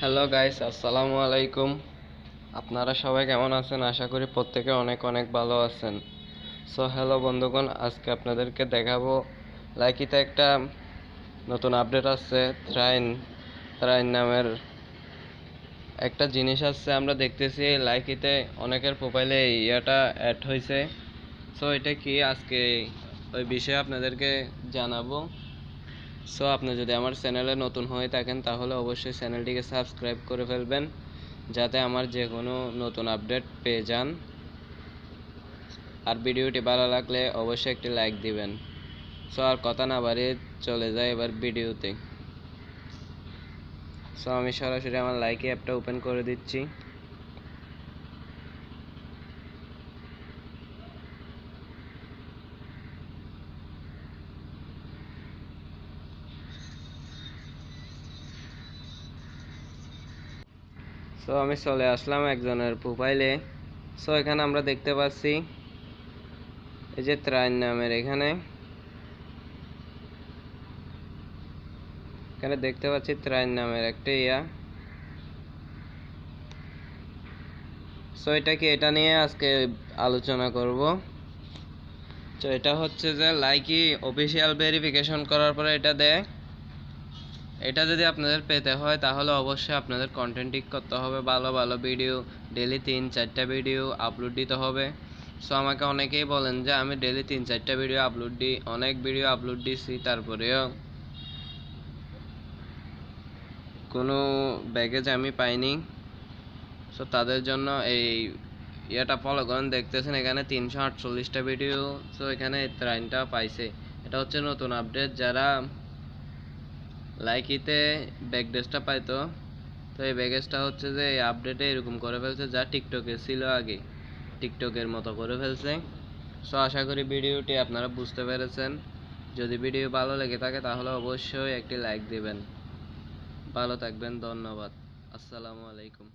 Hello guys আসসালামু আলাইকুম আপনারা সবাই কেমন আছেন? আশা করি প্রত্যেকে অনেক অনেক ভালো আছেন। সো হ্যালো বন্ধুগণ। আজকে আপনাদেরকে দেখাবো লাইকিতে একটা নতুন আপডেট আসছে থ্রাইন থ্রাইন নামের একটা জিনিস আসছে। আমরা দেখতেছি লাইকিতে অনেকের প্রোফাইলে ইয়াটা অ্যাড হয়েছে সো এটা কি? আজকে ওই বিষয়ে আপনাদেরকে জানাব। সো আপনি যদি আমার চ্যানেলে নতুন হয়ে থাকেন, তাহলে অবশ্যই চ্যানেলটিকে সাবস্ক্রাইব করে ফেলবেন, যাতে আমার যে কোনো নতুন আপডেট পেয়ে যান। আর ভিডিওটি ভালো লাগলে অবশ্যই একটি লাইক দিবেন। সো আর কথা না বাড়িয়ে চলে যায় এবার ভিডিওতে। সো আমি সরাসরি আমার লাইকে অ্যাপটা ওপেন করে দিচ্ছি। সো আমি চলে আসলাম একজনের প্রোফাইলে সো এখানে আমরা দেখতে পাচ্ছি এই যে ত্রাণ নামের এখানে। এখানে দেখতে পাচ্ছি ত্রাণ নামের একটা ইয়া। সো এটা কি এটা নিয়ে আজকে আলোচনা করব? তো এটা হচ্ছে যে লাইকি অফিসিয়াল ভেরিফিকেশন করার পরে এটা দেয়। এটা যদি আপনাদের পেতে হয়, তাহলে অবশ্যই আপনাদের কন্টেন্ট ঠিক করতে হবে। ভালো ভালো ভিডিও ডেলি তিন, চারটা ভিডিও আপলোড দিতে হবে। সো আমাকে অনেকেই বলেন যে, আমি ডেলি তিন, চারটা ভিডিও আপলোড দিই অনেক ভিডিও আপলোড দিছি, তারপরেও কোনো ব্যাগেজ আমি পাইনি। সো তাদের জন্য এই ইয়েটা ফলো করেন। দেখতেছেন এখানে তিনশো আটচল্লিশটা ভিডিও সো এখানে ত্রাইনটা পাইছে। এটা হচ্ছে নতুন আপডেট যারা লাইকিতে ব্যাকডেসটা পাইতো। তো এই ব্যাগেজটা হচ্ছে যে এই আপডেটে এরকম করে ফেলছে যা টিকটকে ছিল আগে। টিকটকের মতো করে ফেলছে। সো আশা করি ভিডিওটি আপনারা বুঝতে পেরেছেন। যদি ভিডিও ভালো লেগে থাকে তাহলে অবশ্যই একটি লাইক দিবেন। ভালো থাকবেন, ধন্যবাদ। আসসালামু আলাইকুম।